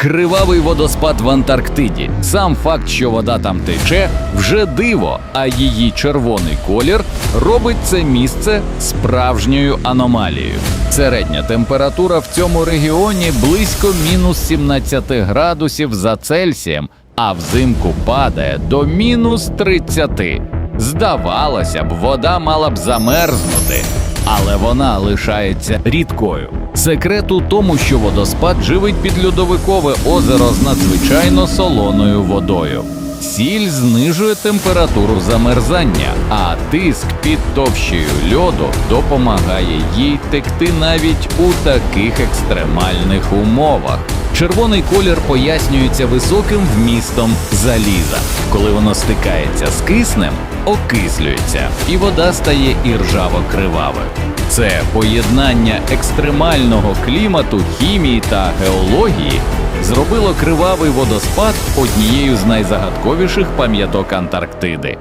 Кривавий водоспад в Антарктиді. Сам факт, що вода там тече, вже диво, а її червоний колір робить це місце справжньою аномалією. Середня температура в цьому регіоні близько мінус 17 градусів за Цельсієм, а взимку падає до мінус 30. Здавалося б, вода мала б замерзнути, але вона лишається рідкою. Секрет у тому, що водоспад живить підльодовикове озеро з надзвичайно солоною водою. Сіль знижує температуру замерзання, а тиск під товщею льоду допомагає їй текти навіть у таких екстремальних умовах. Червоний колір пояснюється високим вмістом заліза. Коли воно стикається з киснем, окислюється, і вода стає іржаво-кривавою. Це поєднання екстремального клімату, хімії та геології зробило кривавий водоспад однією з найзагадковіших пам'яток Антарктиди.